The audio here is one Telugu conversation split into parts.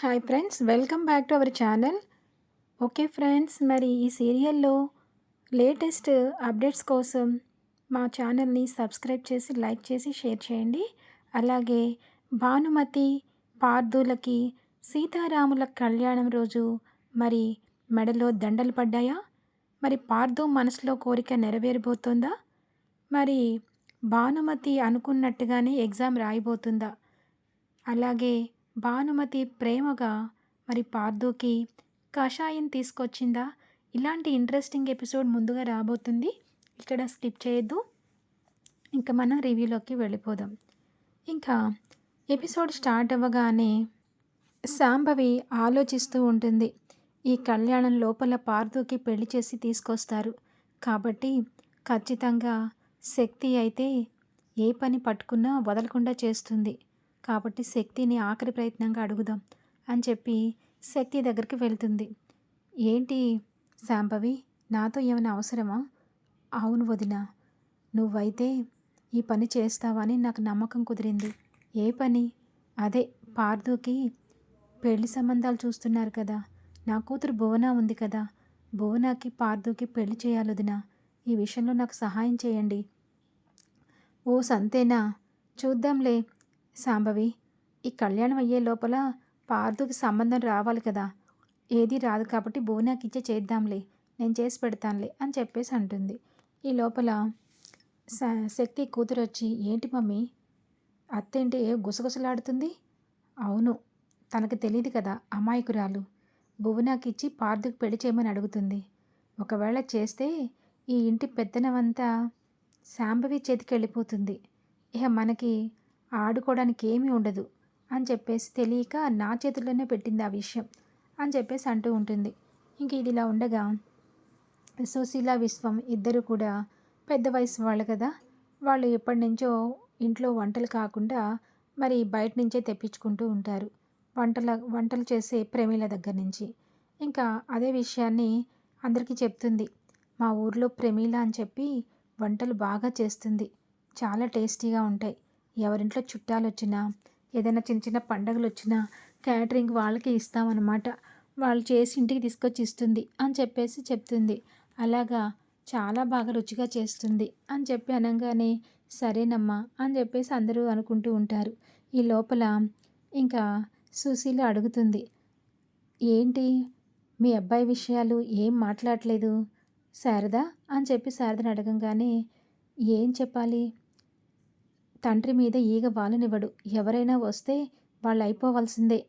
Hi friends welcome back to our channel okay friends మరి ఈ సీరియల్లో లేటెస్ట్ అప్డేట్స్ కోసం మా ఛానల్ని సబ్స్క్రైబ్ చేసి లైక్ చేసి షేర్ చేయండి. అలాగే భానుమతి పార్థులకి సీతారాముల కళ్యాణం రోజు మరి మెడలో దండలు పడ్డాయా? మరి పార్థు మనసులో కోరిక నెరవేరబోతుందా? మరి భానుమతి అనుకున్నట్టుగానే ఎగ్జామ్ రాయబోతుందా? అలాగే భానుమతి ప్రేమగా మరి పార్థుకి కషాయం తీసుకొచ్చిందా? ఇలాంటి ఇంట్రెస్టింగ్ ఎపిసోడ్ ముందుగా రాబోతుంది. ఇక్కడ స్కిప్ చేయొద్దు. ఇంకా మనం రివ్యూలోకి వెళ్ళిపోదాం. ఇంకా ఎపిసోడ్ స్టార్ట్ అవ్వగానే శాంభవి ఆలోచిస్తూ ఉంటుంది. ఈ కళ్యాణం లోపల పార్థుకి పెళ్ళి చేసి తీసుకొస్తారు. కాబట్టి ఖచ్చితంగా శక్తి అయితే ఏ పని పట్టుకున్నా వదలకుండా చేస్తుంది. కాబట్టి శక్తిని ఆఖరి ప్రయత్నంగా అడుగుదాం అని చెప్పి శక్తి దగ్గరికి వెళ్తుంది. ఏంటి శాంభవి నాతో ఏమైనా అవసరమా? అవును వదిన నువ్వైతే ఈ పని చేస్తావని నాకు నమ్మకం కుదిరింది. ఏ పని? అదే పార్థుకి పెళ్ళి సంబంధాలు చూస్తున్నారు కదా. నా కూతురు భువన ఉంది కదా. భువనకి పార్థుకి పెళ్ళి చేయాలి వదిన. ఈ విషయంలో నాకు సహాయం చేయండి. ఓ సంతేనా? చూద్దాంలే. సాంబవి ఈ కళ్యాణం అయ్యే లోపల పార్థుకి సంబంధం రావాలి కదా. ఏది రాదు కాబట్టి బోనాకి ఇచ్చే చేద్దాంలే నేను చేసి పెడతానులే అని చెప్పేసి అంటుంది. ఈ లోపల శక్తి కూతురు వచ్చి ఏంటి మమ్మీ? అత్తేంటి ఏ గుసగుసలాడుతుంది? అవును తనకు తెలియదు కదా అమాయకురాలు. భువనాకి ఇచ్చి పార్థుకి పెళ్ళి చేయమని అడుగుతుంది. ఒకవేళ చేస్తే ఈ ఇంటి పెద్దనవంతా శాంభవి చేతికి వెళ్ళిపోతుంది. ఇక మనకి ఆడుకోవడానికి ఏమీ ఉండదు అని చెప్పేసి తెలియక నా చేతుల్లోనే పెట్టింది ఆ విషయం అని చెప్పేసి అంటూ ఉంటుంది. ఇంక ఇది ఇలా ఉండగా సుశీల విశ్వం ఇద్దరు కూడా పెద్ద వయసు వాళ్ళు కదా వాళ్ళు ఎప్పటి నుంచో ఇంట్లో వంటలు కాకుండా మరి బయట నుంచే తెప్పించుకుంటూ ఉంటారు. వంటల వంటలు చేసే ప్రేమిల దగ్గర నుంచి. ఇంకా అదే విషయాన్ని అందరికీ చెప్తుంది. మా ఊర్లో ప్రమీల అని చెప్పి వంటలు బాగా చేస్తుంది. చాలా టేస్టీగా ఉంటాయి. ఎవరింట్లో చుట్టాలు వచ్చినా ఏదైనా చిన్న చిన్న పండగలు వచ్చినా క్యాటరింగ్ వాళ్ళకి ఇస్తామన్నమాట. వాళ్ళు చేసి ఇంటికి తీసుకొచ్చి ఇస్తుంది అని చెప్పేసి చెప్తుంది. అలాగా చాలా బాగా రుచిగా చేస్తుంది అని చెప్పి అనగానే సరేనమ్మా అని చెప్పేసి అందరూ అనుకుంటూ ఉంటారు. ఈ లోపల ఇంకా సుశీల అడుగుతుంది. ఏంటి? మీ అబ్బాయి విషయాలు ఏం మాట్లాడలేదు? శారదా అని చెప్పి శారదని అడగంగానే ఏం చెప్పాలి? తండ్రి మీద ఈగ వాలనివ్వడు. ఎవరైనా వస్తే వాళ్ళు అయిపోవలసిందే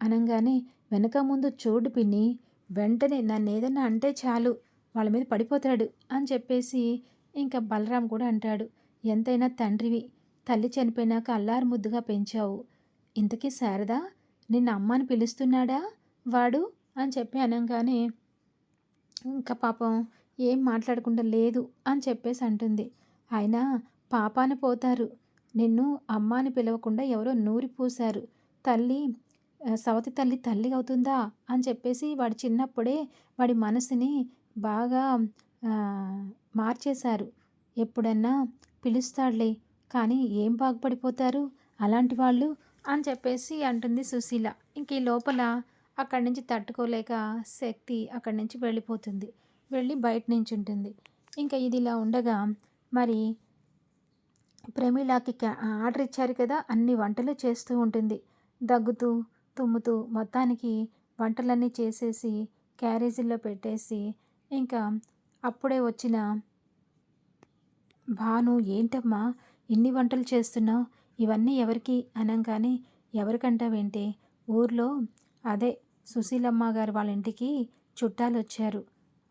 అనగానే వెనక ముందు చూడు పిన్ని వెంటనే నన్ను ఏదైనా అంటే చాలు వాళ్ళ మీద పడిపోతాడు అని చెప్పేసి ఇంకా బలరాం కూడా అంటాడు. ఎంతైనా తండ్రివి తల్లి చనిపోయినాక అల్లారు ముద్దుగా పెంచావు. ఇంతకీ శారదా నిన్న అమ్మని పిలుస్తున్నాడా వాడు అని చెప్పి అనగానే ఇంకా పాపం ఏం మాట్లాడకుండా లేదు అని చెప్పేసి అంటుంది. ఆయన పాపాన పోతారు. నిన్ను అమ్మ అని పిలవకుండా ఎవరో నూరి పూశారు. తల్లి సవతి తల్లి తల్లి అవుతుందా అని చెప్పేసి వాడి చిన్నప్పుడే వాడి మనసుని బాగా మార్చేశారు. ఎప్పుడన్నా పిలుస్తాడులే కానీ ఏం బాగుపడిపోతారు? అలాంటి వాళ్ళు? అని చెప్పేసి అంటుంది సుశీల. ఇంక ఈ లోపల అక్కడి నుంచి తట్టుకోలేక శక్తి అక్కడి నుంచి వెళ్ళిపోతుంది. వెళ్ళి బయట నుంచి ఉంటుంది ఇంకా ఇది ఇలా ఉండగా మరి ప్రమీలాకి ఆర్డర్ ఇచ్చారు కదా అన్ని వంటలు చేస్తూ ఉంటుంది. దగ్గుతూ తుమ్ముతూ మొత్తానికి వంటలన్నీ చేసేసి క్యారేజీల్లో పెట్టేసి ఇంకా అప్పుడే వచ్చిన భాను ఏంటమ్మా ఇన్ని వంటలు చేస్తున్నావు? ఇవన్నీ ఎవరికి? అనంగానే ఎవరికంటావేంటి ఊర్లో అదే సుశీలమ్మ గారు వాళ్ళ ఇంటికి చుట్టాలు వచ్చారు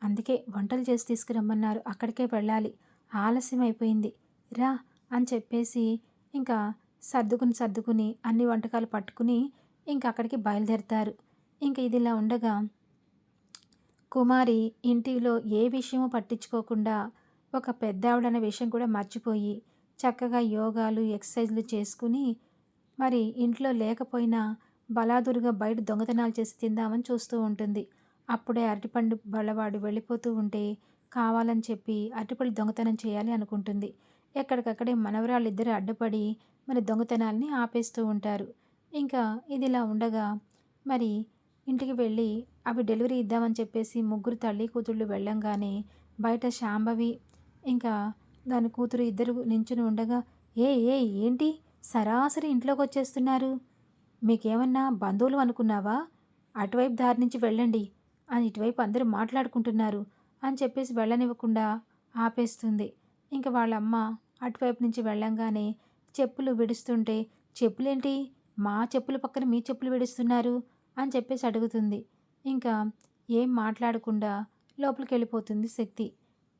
అందుకే వంటలు చేసి తీసుకురమ్మన్నారు. అక్కడికే వెళ్ళాలి. ఆలస్యం అయిపోయింది రా అని చెప్పేసి ఇంకా సర్దుకుని సర్దుకుని అన్ని వంటకాలు పట్టుకుని ఇంక అక్కడికి బయలుదేరుతారు. ఇంక ఇదిలా ఉండగా కుమారి ఇంటిలో ఏ విషయము పట్టించుకోకుండా ఒక పెద్ద పెద్దావిడన్న విషయం కూడా మర్చిపోయి చక్కగా యోగాలు ఎక్సర్సైజ్లు చేసుకుని మరి ఇంట్లో లేకపోయినా బలాదురుగా బయట దొంగతనాలు చేసి తిందామని చూస్తూ ఉంటుంది. అప్పుడే అరటిపండు బలవాడు వెళ్ళిపోతూ ఉంటే కావాలని చెప్పి అరటిపళ్ళు దొంగతనం చేయాలి అనుకుంటుంది. ఎక్కడికక్కడే మనవరాళ్ళిద్దరు అడ్డపడి మరి దొంగతనాల్ని ఆపేస్తూ ఉంటారు. ఇంకా ఇదిలా ఉండగా మరి ఇంటికి వెళ్ళి అవి డెలివరీ ఇద్దామని చెప్పేసి ముగ్గురు తల్లి కూతుళ్ళు వెళ్ళంగానే బయట శాంభవి ఇంకా దాని కూతురు ఇద్దరు నించుని ఉండగా ఏ ఏ ఏంటి? సరాసరి ఇంట్లోకి వచ్చేస్తున్నారు. మీకేమన్నా బంధువులు అనుకున్నావా? అటువైపు దారి నుంచి వెళ్ళండి అని ఇటువైపు అందరూ మాట్లాడుకుంటున్నారు అని చెప్పేసి వెళ్ళనివ్వకుండా ఆపేస్తుంది. ఇంకా వాళ్ళమ్మ అటువైపు నుంచి వెళ్ళంగానే చెప్పులు విడుస్తుంటే చెప్పులేంటి? మా చెప్పుల పక్కన మీ చెప్పులు విడుస్తున్నారు? అని చెప్పేసి అడుగుతుంది. ఇంకా ఏం మాట్లాడకుండా లోపలికి వెళ్ళిపోతుంది శక్తి.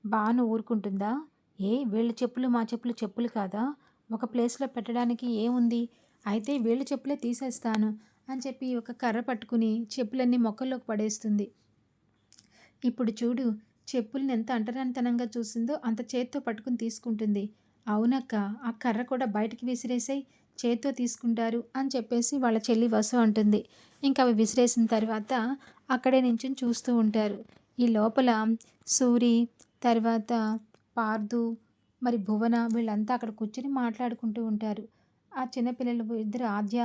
బాను ఊరుకుంటుందా? ఏ వీళ్ళ చెప్పులు మా చెప్పులు చెప్పులు కాదా? ఒక ప్లేస్లో పెట్టడానికి ఏముంది? అయితే వీళ్ళ చెప్పులే తీసేస్తాను అని చెప్పి ఒక కర్ర పట్టుకుని చెప్పులన్నీ మొక్కల్లోకి పడేస్తుంది. ఇప్పుడు చూడు చెప్పుల్ని ఎంత అంటరానితనంగా చూసిందో అంత చేత్తో పట్టుకుని తీసుకుంటుంది. అవునక్క ఆ కర్ర కూడా బయటికి విసిరేసాయి చేత్తో తీసుకుంటారు అని చెప్పేసి వాళ్ళ చెల్లి వసు అంటుంది. ఇంకా అవి విసిరేసిన తర్వాత అక్కడే నుంచి చూస్తూ ఉంటారు. ఈ లోపల సూరి తర్వాత పార్దు మరి భువన వీళ్ళంతా అక్కడ కూర్చొని మాట్లాడుకుంటూ ఉంటారు. ఆ చిన్నపిల్లలు ఇద్దరు ఆద్య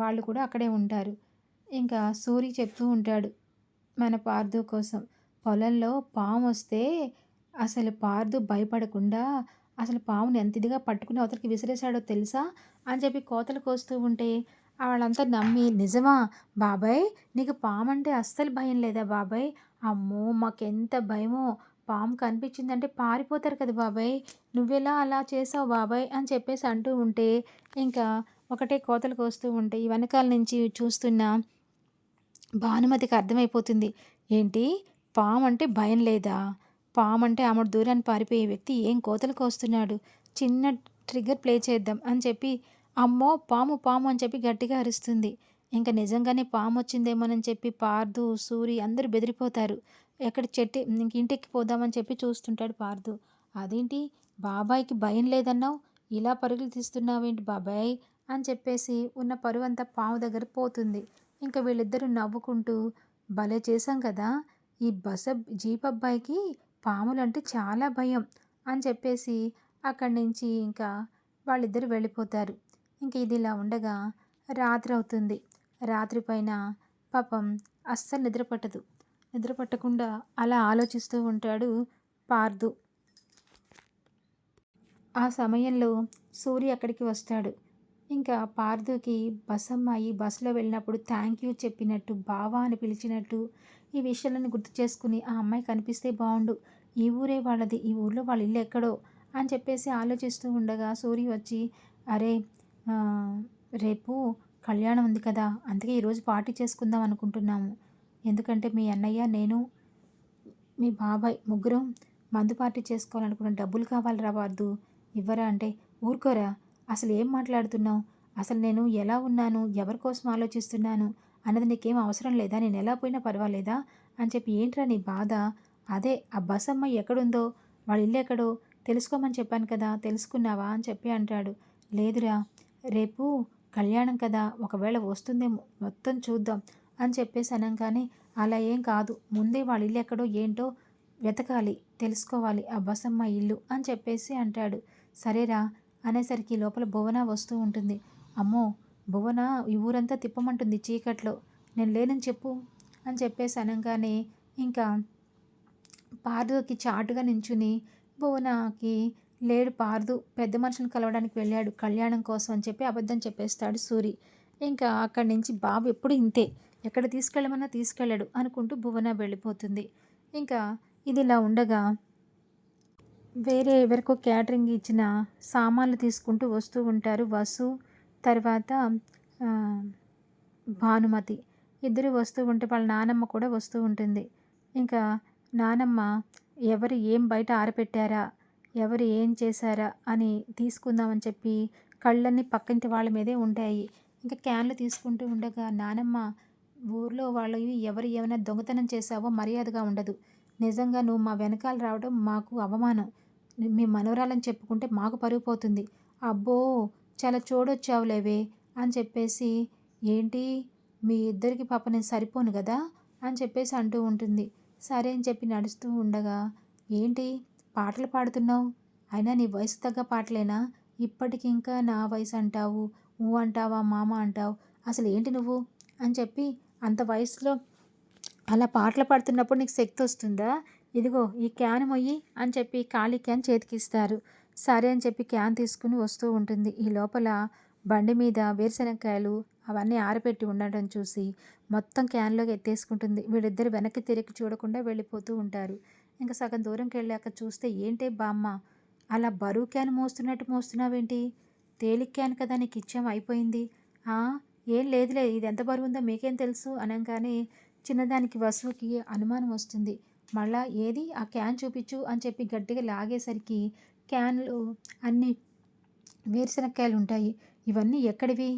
వాళ్ళు కూడా అక్కడే ఉంటారు. ఇంకా సూరి చెప్తూ ఉంటాడు మన పార్దు కోసం. పొలంలో పాము వస్తే అసలు పార్దు భయపడకుండా అసలు పాముని ఎంత ఇదిగా పట్టుకుని అవతలికి విసిరేశాడో తెలుసా? అని చెప్పి కోతలు కోస్తూ ఉంటే వాళ్ళంతా నమ్మి నిజమా బాబాయ్ నీకు పాము అంటే అస్సలు భయం లేదా బాబాయ్? అమ్మో మాకెంత భయమో! పాము కనిపించిందంటే పారిపోతారు కదా బాబాయ్! నువ్వెలా అలా చేసావు బాబాయ్? అని చెప్పేసి అంటూ ఉంటే ఇంకా ఒకటే కోతలు కోస్తూ ఉంటే వెనకాల నుంచి చూస్తున్న భానుమతికి అర్థమైపోతుంది. ఏంటి? పాము అంటే భయం లేదా? పాము అంటే ఆమె దూరాన్ని పారిపోయే వ్యక్తి ఏం కోతలు కోస్తున్నాడు చిన్న ట్రిగ్గర్ ప్లే చేద్దాం అని చెప్పి అమ్మో పాము పాము అని చెప్పి గట్టిగా అరుస్తుంది. ఇంకా నిజంగానే పాము వచ్చిందేమోనని చెప్పి పార్దు సూరి అందరూ బెదిరిపోతారు. ఎక్కడ చెట్టు ఇంక ఇంటికి పోదామని చెప్పి చూస్తుంటాడు పార్దు. అదేంటి? బాబాయ్కి భయం లేదన్నావు? ఇలా పరుగులు తీస్తున్నావేంటి బాబాయ్? అని చెప్పేసి ఉన్న పరువంతా పాము దగ్గర పోతుంది. ఇంకా వీళ్ళిద్దరూ నవ్వుకుంటూ భలే చేశాం కదా? ఈ బస జీప్ అబ్బాయికి పాములు అంటే చాలా భయం అని చెప్పేసి అక్కడి నుంచి ఇంకా వాళ్ళిద్దరు వెళ్ళిపోతారు. ఇంక ఇది ఇలా ఉండగా రాత్రి అవుతుంది. రాత్రి పైన పాపం అస్సలు నిద్ర పట్టదు. నిద్ర పట్టకుండా అలా ఆలోచిస్తూ ఉంటాడు పార్దు. ఆ సమయంలో సూర్య అక్కడికి వస్తాడు. ఇంకా పార్దుకి బస్ అమ్మాయి బస్సులో వెళ్ళినప్పుడు థ్యాంక్ యూ చెప్పినట్టు బావా అని పిలిచినట్టు ఈ విషయాలను గుర్తు చేసుకుని ఆ అమ్మాయి కనిపిస్తే బాగుండు ఈ ఊరే వాళ్ళది ఈ ఊర్లో వాళ్ళ ఇల్లు ఎక్కడో అని చెప్పేసి ఆలోచిస్తూ ఉండగా సూరి వచ్చి అరే రేపు కళ్యాణం ఉంది కదా అందుకే ఈరోజు పార్టీ చేసుకుందాం అనుకుంటున్నాము. ఎందుకంటే మీ అన్నయ్య నేను మీ బాబాయ్ ముగ్గురం మందు పార్టీ చేసుకోవాలనుకున్న డబ్బులు కావాలి రావద్దు ఇవ్వరా అంటే ఊరుకోరా అసలు ఏం మాట్లాడుతున్నావు? అసలు నేను ఎలా ఉన్నాను? ఎవరి కోసం ఆలోచిస్తున్నాను? అన్నది నీకేం అవసరం లేదా? నేను ఎలా పోయినా పర్వాలేదా? అని చెప్పి ఏంట్రా నీ బాధ? అదే ఆ బస్ అమ్మాయి ఎక్కడుందో? వాళ్ళ ఇల్లు ఎక్కడో? తెలుసుకోమని చెప్పాను కదా తెలుసుకున్నావా? అని చెప్పి అంటాడు. లేదురా రేపు కళ్యాణం కదా ఒకవేళ వస్తుందేమో మొత్తం చూద్దాం అని చెప్పేసి అనగానే అలా ఏం కాదు. ముందే వాళ్ళ ఇల్లు ఎక్కడో ఏంటో వెతకాలి తెలుసుకోవాలి ఆ బసమ్మ ఇల్లు అని చెప్పేసి అంటాడు. సరేరా అనేసరికి లోపల భువన వస్తూ ఉంటుంది. అమ్మో భువన ఈ ఊరంతా తిప్పమంటుంది చీకట్లో. నేను లేనని చెప్పు అని చెప్పేసి అనగానే ఇంకా పార్దుకి చాటుగా నించుని భువనకి లేడు పార్దు పెద్ద మనుషుని కలవడానికి వెళ్ళాడు కళ్యాణం కోసం అని చెప్పి అబద్ధం చెప్పేస్తాడు సూరి. ఇంకా అక్కడి నుంచి బాబు ఎప్పుడు ఇంతే ఎక్కడ తీసుకెళ్ళమన్నా తీసుకెళ్ళాడు అనుకుంటూ భువన వెళ్ళిపోతుంది. ఇంకా ఇది ఇలా ఉండగా వేరే ఎవరికో క్యాటరింగ్ ఇచ్చిన సామాన్లు తీసుకుంటూ వస్తూ ఉంటారు వసు తర్వాత భానుమతి. ఇద్దరు వస్తూ ఉంటే వాళ్ళ నానమ్మ కూడా వస్తూ ఉంటుంది. ఇంకా నానమ్మ ఎవరు ఏం బయట ఆరపెట్టారా? ఎవరు ఏం చేశారా? అని తీసుకుందామని చెప్పి కళ్ళన్నీ పక్కింటి వాళ్ళ మీదే ఉంటాయి. ఇంకా క్యాన్లు తీసుకుంటూ ఉండగా నానమ్మ ఊర్లో వాళ్ళవి ఎవరు ఏమైనా దొంగతనం చేసావో మర్యాదగా ఉండదు. నిజంగా నువ్వు మా వెనకాల రావడం మాకు అవమానం. మీ మనవరాలని చెప్పుకుంటే మాకు పరుగు పోతుంది. అబ్బో చాలా చూడొచ్చావులేవే అని చెప్పేసి ఏంటి మీ ఇద్దరికి పాప నేను సరిపోను కదా అని చెప్పేసి అంటూ ఉంటుంది. సరే అని చెప్పి నడుస్తూ ఉండగా ఏంటి పాటలు పాడుతున్నావు? అయినా నీ వయసు తగ్గ పాటలేనా? ఇప్పటికి ఇంకా నా వయసు అంటావు ఊ అంటావా మామ అంటావు? అసలు ఏంటి నువ్వు? అని చెప్పి అంత వయసులో అలా పాటలు పాడుతున్నప్పుడు నీకు శక్తి వస్తుందా? ఇదిగో ఈ క్యాన్ మొయ్యి అని చెప్పి ఖాళీ క్యాన్ చేతికిస్తారు. సరే అని చెప్పి క్యాన్ తీసుకుని వస్తూ ఉంటుంది. ఈ లోపల బండి మీద వేరుశనగకాయలు అవన్నీ ఆరబెట్టి ఉండటం చూసి మొత్తం క్యాన్లోకి ఎత్తేసుకుంటుంది. వీళ్ళిద్దరు వెనక్కి తిరిగి చూడకుండా వెళ్ళిపోతూ ఉంటారు. ఇంకా సగం దూరంకి వెళ్ళాక చూస్తే ఏంటే బామ్మ అలా బరువు క్యాన్ మోస్తున్నట్టు మోస్తున్నావేంటి? తేలిక క్యాన్ కదా నీకు ఇచ్చాం అయిపోయింది. ఏం లేదులే ఇది ఎంత బరువు ఉందో మీకేం తెలుసు? అనగానే చిన్నదానికి వసువుకి అనుమానం వస్తుంది. మళ్ళా ఏది? ఆ క్యాన్ చూపించు అని చెప్పి గట్టిగా లాగేసరికి క్యాన్లు అన్ని వేరుశనక్కాయలు ఉంటాయి. ఇవన్నీ ఎక్కడివి?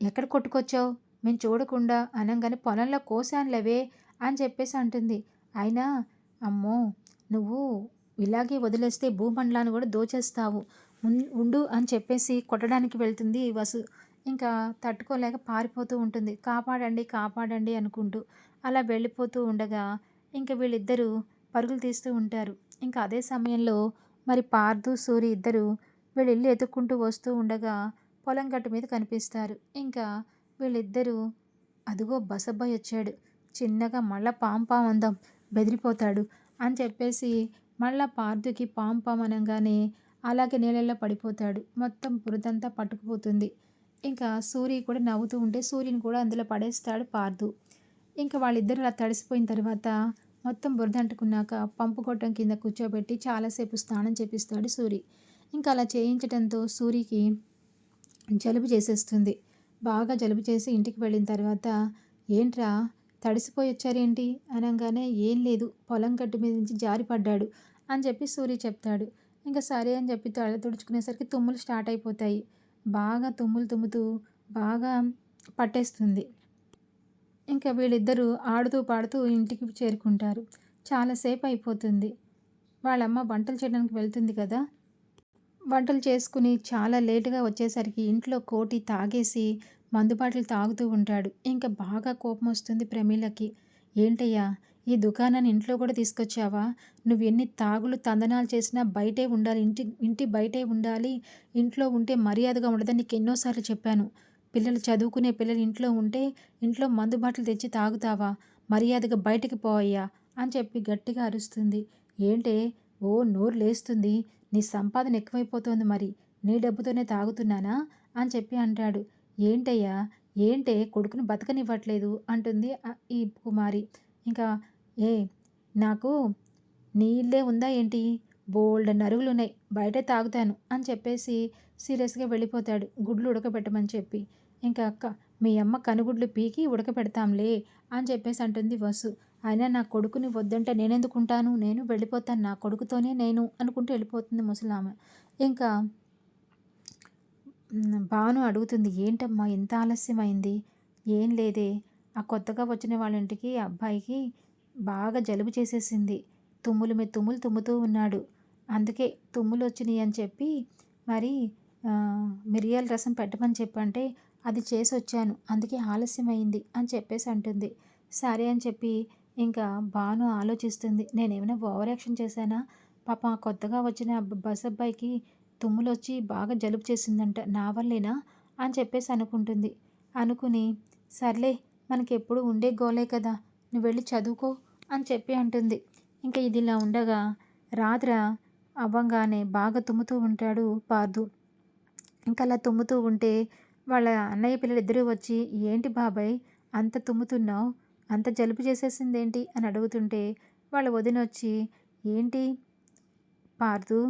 ఎక్కడ కొట్టుకొచ్చావు? మేము చూడకుండా అనగానే పొలంలో కోసానులేవే అని చెప్పేసి అంటుంది. అయినా అమ్మో నువ్వు ఇలాగే వదిలేస్తే భూమండలాన్ని కూడా దోచేస్తావు. ఉండు అని చెప్పేసి కొట్టడానికి వెళ్తుంది వసు. ఇంకా తట్టుకోలేక పారిపోతూ ఉంటుంది. కాపాడండి కాపాడండి అనుకుంటూ అలా వెళ్ళిపోతూ ఉండగా ఇంకా వీళ్ళిద్దరూ పరుగులు తీస్తూ ఉంటారు. ఇంకా అదే సమయంలో మరి పార్దు సూరి ఇద్దరు వీళ్ళు ఎతుక్కుంటూ ఎత్తుక్కుంటూ వస్తూ ఉండగా పొలం గట్టు మీద కనిపిస్తారు. ఇంకా వీళ్ళిద్దరూ అదిగో బసబ్బాయ్ వచ్చాడు. చిన్నగా మళ్ళా పాం పాం అందాం బెదిరిపోతాడు అని చెప్పేసి మళ్ళా పార్దుకి పాం పాం అనగానే అలాగే నీళ్ళల్లో పడిపోతాడు. మొత్తం బురదంతా పట్టుకుపోతుంది. ఇంకా సూరి కూడా నవ్వుతూ ఉంటే సూర్యుని కూడా అందులో పడేస్తాడు పార్దు. ఇంకా వాళ్ళిద్దరు అలా తడిసిపోయిన తర్వాత మొత్తం బురద అంటుకున్నాక పంపు కొట్టం కింద కూర్చోబెట్టి చాలాసేపు స్నానం చేపిస్తాడు సూరి. ఇంకా అలా చేయించడంతో సూరికి జలుబు చేసేస్తుంది. బాగా జలుబు చేసి ఇంటికి వెళ్ళిన తర్వాత ఏంట్రా తడిసిపోయి వచ్చారేంటి? అనగానే ఏం లేదు పొలం గట్టు మీద నుంచి జారిపడ్డాడు అని చెప్పి సూరి చెప్తాడు. ఇంకా సరే అని చెప్పి తల తుడుచుకునేసరికి తుమ్ములు స్టార్ట్ అయిపోతాయి. బాగా తుమ్ములు తుమ్ముతూ బాగా పట్టేస్తుంది. ఇంకా వీళ్ళిద్దరూ ఆడుతూ పాడుతూ ఇంటికి చేరుకుంటారు. చాలాసేపు అయిపోతుంది. వాళ్ళమ్మ వంటలు చేయడానికి వెళ్తుంది కదా. వంటలు చేసుకుని చాలా లేటుగా వచ్చేసరికి ఇంట్లో కోటి తాగేసి మందుబాటలు తాగుతూ ఉంటాడు. ఇంకా బాగా కోపం వస్తుంది ప్రమీలకి. ఏంటయ్యా ఈ దుకాణాన్ని ఇంట్లో కూడా తీసుకొచ్చావా? నువ్వు ఎన్ని తాగులు తందనాలు చేసినా బయటే ఉండాలి. ఇంటి ఇంటి బయటే ఉండాలి. ఇంట్లో ఉంటే మర్యాదగా ఉండదని నీకు ఎన్నోసార్లు చెప్పాను. పిల్లలు చదువుకునే పిల్లలు ఇంట్లో ఉంటే ఇంట్లో మందు బాటలు తెచ్చి తాగుతావా? మర్యాదగా బయటికి పోయ్యా అని చెప్పి గట్టిగా అరుస్తుంది. ఏంటే? ఓ నోరు లేస్తుంది. నీ సంపాదన ఎక్కువైపోతోంది మరి. నీ డబ్బుతోనే తాగుతున్నానా? అని చెప్పి అంటాడు. ఏంటయ్యా? ఏంటే? కొడుకుని బతకనివ్వట్లేదు అంటుంది ఈ కుమారి. ఇంకా ఏ నాకు నీ ఇల్లే ఉందా ఏంటి? బోల్డ్ నరుగులు ఉన్నాయి బయటే తాగుతాను అని చెప్పేసి సీరియస్గా వెళ్ళిపోతాడు. గుడ్లు ఉడకబెట్టమని చెప్పి. ఇంకా అక్క మీ అమ్మ కనుగుడ్లు పీకి ఉడకబెడతాంలే అని చెప్పేసి అంటుంది వసు. అయినా నా కొడుకుని వద్దంటే నేనెందుకుంటాను? నేను వెళ్ళిపోతాను. నా కొడుకుతోనే నేను అనుకుంటూ వెళ్ళిపోతుంది ముసలామె. ఇంకా భాను అడుగుతుంది ఏంటమ్మా ఇంత ఆలస్యమైంది? ఏం లేదే. ఆ కొత్తగా వచ్చిన వాళ్ళ ఇంటికి అబ్బాయికి బాగా జలుబు చేసేసింది. తుమ్ములు మీ తుమ్ములు తుమ్ముతూ ఉన్నాడు. అందుకే తుమ్ములు వచ్చినాయి అని చెప్పి మరి మిరియాల రసం పెట్టమని చెప్పంటే అది చేసి వచ్చాను అందుకే ఆలస్యమైంది అని చెప్పేసి అంటుంది. సరే అని చెప్పి ఇంకా బాను ఆలోచిస్తుంది. నేనేమైనా ఓవర్ యాక్షన్ చేశానా? పాప కొత్తగా వచ్చిన బస్ అబ్బాయికి తుమ్ములు వచ్చి బాగా జలుబు చేసిందంట. నా వల్లేనా? అని చెప్పేసి అనుకుంటుంది. అనుకుని సర్లే మనకి ఎప్పుడు ఉండే గోలే కదా నువ్వు వెళ్ళి చదువుకో అని చెప్పి అంటుంది. ఇంకా ఇది ఇలా ఉండగా రాత్ర అవ్వంగానే బాగా తుమ్ముతూ ఉంటాడు పార్దు. ఇంకా అలా తుమ్ముతూ ఉంటే వాళ్ళ అన్నయ్య పిల్లలు ఇద్దరూ వచ్చి ఏంటి బాబాయ్ అంత తుమ్ముతున్నావు? అంత జలుబు చేసేసింది ఏంటి అని అడుగుతుంటే వాళ్ళ వదిన వచ్చి ఏంటి పార్దు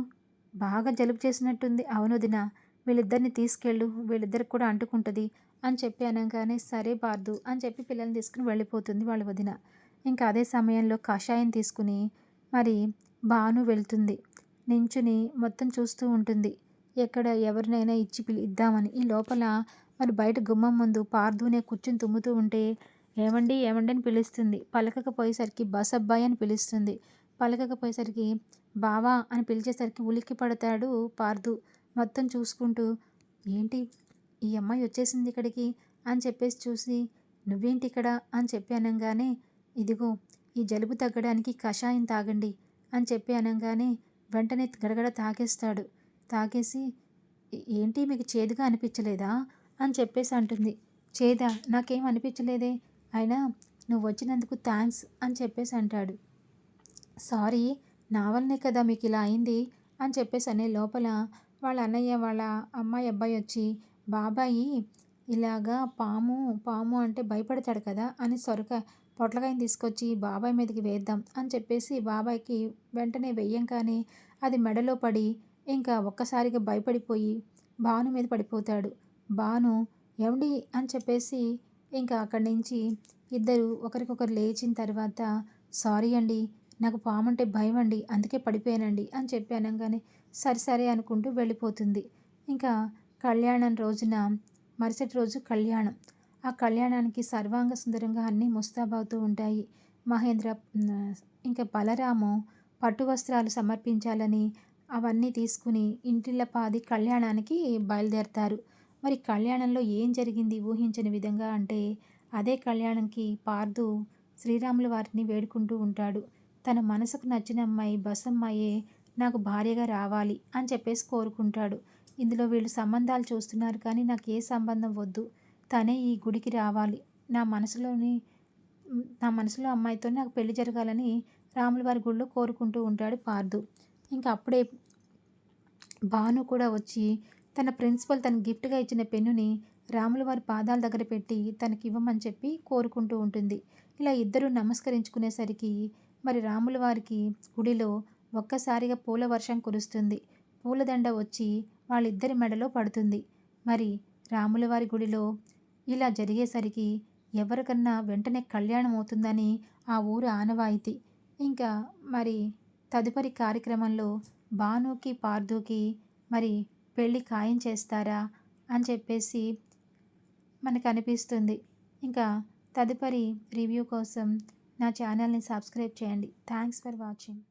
బాగా జలుబు చేసినట్టుంది. అవును వదిన వీళ్ళిద్దరిని తీసుకెళ్ళు వీళ్ళిద్దరికి కూడా అంటుకుంటుంది అని చెప్పి అనగానే సరే పార్దు అని చెప్పి పిల్లల్ని తీసుకుని వెళ్ళిపోతుంది వాళ్ళ వదిన. ఇంకా అదే సమయంలో కషాయం తీసుకుని మరి భాను వెళ్తుంది. నించుని మొత్తం చూస్తూ ఉంటుంది. ఎక్కడ ఎవరినైనా ఇచ్చి పిలి ఇద్దామని. ఈ లోపల మరి బయట గుమ్మం ముందు పార్దునే కూర్చుని తుమ్ముతూ ఉంటే ఏమండి ఏమండి అని పిలుస్తుంది. పలకకపోయేసరికి బస్ అబ్బాయి అని పిలుస్తుంది. పలకకపోయేసరికి బావా అని పిలిచేసరికి ఉలిక్కి పడతాడు పార్దు. మొత్తం చూసుకుంటూ ఏంటి? ఈ అమ్మాయి వచ్చేసింది ఇక్కడికి? అని చెప్పేసి చూసి నువ్వేంటి ఇక్కడ అని చెప్పి అనగానే ఇదిగో ఈ జలుబు తగ్గడానికి కషాయం తాగండి. అని చెప్పి అనగానే వెంటనే గడగడ తాగేస్తాడు. తాగేసి ఏంటి మీకు చేదుగా అనిపించలేదా? అని చెప్పేసి అంటుంది. చేదా? నాకేం అనిపించలేదే. అయినా నువ్వు వచ్చినందుకు థ్యాంక్స్ అని చెప్పేసి అంటాడు. సారీ నా వల్లనే కదా మీకు ఇలా అయింది అని చెప్పేసి అనే లోపల వాళ్ళ అన్నయ్య వాళ్ళ అమ్మాయి అబ్బాయి వచ్చి బాబాయి ఇలాగా పాము పాము అంటే భయపడతాడు కదా అని సొరక పొట్లకాయని తీసుకొచ్చి బాబాయ్ మీదకి వేద్దాం అని చెప్పేసి బాబాయ్కి వెంటనే వెయ్యంగానే అది మెడలో పడి ఇంకా ఒక్కసారిగా భయపడిపోయి భాను మీద పడిపోతాడు. భాను ఏమండి అని చెప్పేసి ఇంకా అక్కడి నుంచి ఇద్దరు ఒకరికొకరు లేచిన తర్వాత సారీ అండి నాకు పాము అంటే భయం అండి అందుకే పడిపోయానండి అని చెప్పి అనగానే సరే సరే అనుకుంటూ వెళ్ళిపోతుంది. ఇంకా కళ్యాణం రోజున మరుసటి రోజు కళ్యాణం. ఆ కళ్యాణానికి సర్వాంగ సుందరంగా అన్నీ ముస్తాబవుతూ ఉంటాయి. మహేంద్ర ఇంకా బలరాము పట్టు వస్త్రాలు సమర్పించాలని అవన్నీ తీసుకుని ఇంటిల్లపాది కళ్యాణానికి బయలుదేరతారు. మరి కళ్యాణంలో ఏం జరిగింది? ఊహించని విధంగా అంటే అదే కళ్యాణంకి పార్దు శ్రీరాముల వారిని వేడుకుంటూ ఉంటాడు. తన మనసుకు నచ్చిన అమ్మాయి బసమ్మాయే నాకు భార్యగా రావాలి అని చెప్పేసి కోరుకుంటాడు. ఇందులో వీళ్ళు సంబంధాలు చూస్తున్నారు కానీ నాకు ఏ సంబంధం వద్దు. తనే ఈ గుడికి రావాలి. నా మనసులోని నా మనసులో అమ్మాయితో నాకు పెళ్ళి జరగాలని రాముల వారి గుడిలో కోరుకుంటూ ఉంటాడు పార్దు. ఇంకా అప్పుడే భాను కూడా వచ్చి తన ప్రిన్సిపల్ తన గిఫ్ట్గా ఇచ్చిన పెన్నుని రాముల వారి పాదాల దగ్గర పెట్టి తనకి ఇవ్వమని చెప్పి కోరుకుంటూ ఉంటుంది. ఇలా ఇద్దరు నమస్కరించుకునేసరికి మరి రాముల వారికి గుడిలో ఒక్కసారిగా పూల వర్షం కురుస్తుంది. పూలదండ వచ్చి వాళ్ళిద్దరి మెడలో పడుతుంది. మరి రాముల వారి గుడిలో ఇలా జరిగేసరికి ఎవరికన్నా వెంటనే కళ్యాణం అవుతుందని ఆ ఊరు ఆనవాయితీ. ఇంకా మరి తదుపరి కార్యక్రమంలో భానుకి పార్థుకి మరి పెళ్ళి ఖాయం చేస్తారా అని చెప్పేసి మనకు అనిపిస్తుంది ఇంకా తదుపరి రివ్యూ కోసం నా ఛానల్ని సబ్స్క్రైబ్ చేయండి. Thanks for watching.